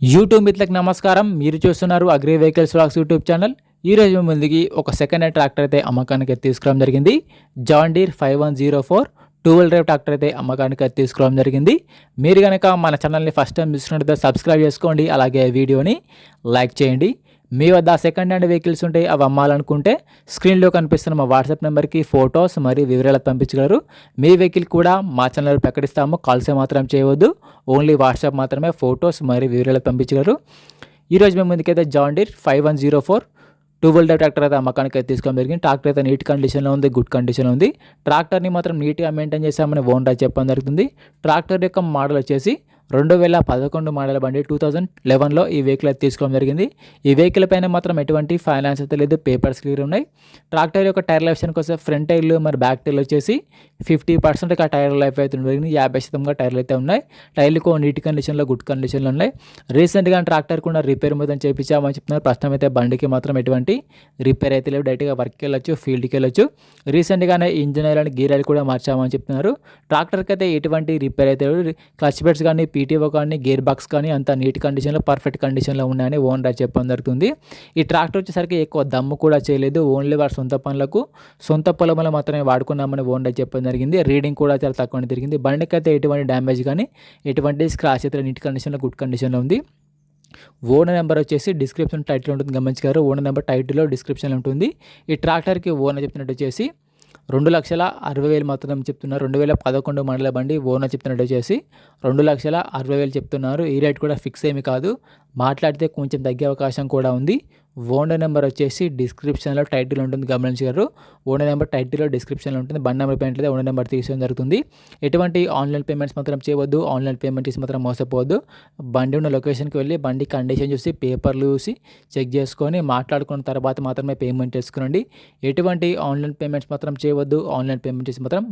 YouTube మిత్రులకు నమస్కారం. మీరు చూస్తున్నారు agri vehicles vlogs YouTube channel ఈ రోజు మీ ముందుకి ఒక సెకండ్ హ్యాండ్ ట్రాక్టర్ అయితే అమ్మకానికి తీసుకురావడం జరిగింది. John Deere five one zero four two wheel drive tractor అయితే అమ్మకానికి తీసుకురావడం జరిగింది. మీరు కనుక మన ఛానల్ని ఫస్ట్ టైం చూసినట్లయితే సబ్స్క్రైబ్ చేసుకోండి. అలాగే వీడియోని లైక్ చేయండి. మీ వద్ద సెకండ్ హ్యాండ్ వెహికల్స్ ఉంటే అవి అమ్మాలనుకుంటే స్క్రీన్లో కనిపిస్తున్న మా వాట్సాప్ నెంబర్కి ఫొటోస్ మరియు వివరాలు పంపించగలరు. మీ వెహికల్ కూడా మా ఛానల్ ప్రకటిస్తాము. కాల్స్ మాత్రం చేయవద్దు. ఓన్లీ వాట్సాప్ మాత్రమే ఫొటోస్ మరియు వివరాలు పంపించగలరు. ఈరోజు మేము ముందుకైతే John Deere five one zero four two wheel tractor అయితే అమ్మకానికి అయితే తీసుకోవడం జరిగింది. ట్రాక్టర్ అయితే నీట్ కండిషన్లో ఉంది గుడ్ కండిషన్లో ఉంది. ట్రాక్టర్ని మాత్రం నీట్గా మెయింటైన్ చేసామని ఓనర్ చెప్పడం జరుగుతుంది. ట్రాక్టర్ యొక్క మోడల్ వచ్చేసి రెండు వేల పదకొండు మోడల్ బండి టూ థౌజండ్ లెవెన్లో ఈ వెహికల్ అయితే తీసుకోవడం జరిగింది. ఈ వెహికల్ పైన మాత్రం ఎటువంటి ఫైనాన్స్ అయితే లేదు పేపర్స్ క్లియర్ ఉన్నాయి. ట్రాక్టర్ యొక్క టైర్ లైఫ్ విషయానికి వస్తే ఫ్రంట్ టైర్లు మరి బ్యాక్ టైర్లు వచ్చేసి ఫిఫ్టీ పర్సెంట్ ఆ టైర్ లైఫ్ అయితే జరిగింది. యాభై శాతంగా టైర్లు అయితే ఉన్నాయి. టైర్లు కూడా నీట్ కండిషన్లో గుడ్ కండిషన్లో ఉన్నాయి. రీసెంట్గా ట్రాక్టర్ కూడా రిపేర్ మొత్తం చేయించామని చెప్తున్నారు. ప్రస్తుతం అయితే బండికి మాత్రం ఎటువంటి రిపేర్ అయితే లేవు. డైరెక్ట్గా వర్క్కి వెళ్ళొచ్చు ఫీల్డ్కి వెళ్ళొచ్చు. రీసెంట్గానే engine oil and gear oil కూడా మార్చామని చెప్తున్నారు. ట్రాక్టర్కి అయితే ఎటువంటి రిపేర్ అయితే లేదు క్లచ్ బెడ్స్ కానీ పీటీఓ కానీ గేర్ బాక్స్ కానీ అంత నీట్ కండిషన్లో పర్ఫెక్ట్ కండిషన్లో ఉన్నాయని ఓనర్ చెప్పడం జరుగుతుంది. ఈ ట్రాక్టర్ వచ్చేసరికి ఎక్కువ దమ్ము కూడా చేయలేదు. ఓన్లీ వారి సొంత పనులకు సొంత పొలంలో మాత్రమే వాడుకున్నామని ఓనర్ చెప్పడం జరిగింది. రీడింగ్ కూడా చాలా తక్కువ జరిగింది బండికి అయితే ఎటువంటి డ్యామేజ్ కానీ ఎటువంటి స్క్రాచ్ అయితే నీట్ కండిషన్లో గుడ్ కండిషన్లో ఉంది. ఓనర్ నెంబర్ వచ్చేసి డిస్క్రిప్షన్ టైటిల్ ఉంటుంది. గమనించారు ఓనర్ నెంబర్ టైటిల్లో డిస్క్రిప్షన్ ఉంటుంది. ఈ ట్రాక్టర్కి ఓనర్ చెప్తున్నట్టు వచ్చేసి రెండు లక్షల అరవై వేలు మాత్రం చెప్తున్నారు. రెండు వేల పదకొండు మండల బండి ఓనర్ చెప్తున్నట్టు వచ్చేసి రెండు లక్షల అరవై వేలు చెప్తున్నారు. ఈ రేట్ కూడా ఫిక్స్ ఏమి కాదు. మాట్లాడితే కొంచెం తగ్గే అవకాశం కూడా ఉంది. ఓనర్ నెంబర్ వచ్చేసి డిస్క్రిప్షన్లో టైటిల్ ఉంటుంది గమనించగలరు ఓనర్ నెంబర్ టైటిల్లో డిస్క్రిప్షన్లో ఉంటుంది. బండి నెంబర్ పెయింట్ ఓనర్ నెంబర్ తీసుకోవడం జరుగుతుంది. ఎటువంటి ఆన్లైన్ పేమెంట్స్ మాత్రం చేయవద్దు. ఆన్లైన్ పేమెంట్ చేసి మాత్రం మోసపోవద్దు. బండి ఉన్న లొకేషన్కి వెళ్ళి బండి కండిషన్ చూసి పేపర్లు చూసి చెక్ చేసుకొని మాట్లాడుకున్న తర్వాత మాత్రమే పేమెంట్ చేసుకోండి ఎటువంటి ఆన్లైన్ పేమెంట్స్ మాత్రం చేయవద్దు. ఆన్లైన్ పేమెంట్ చేసి మాత్రం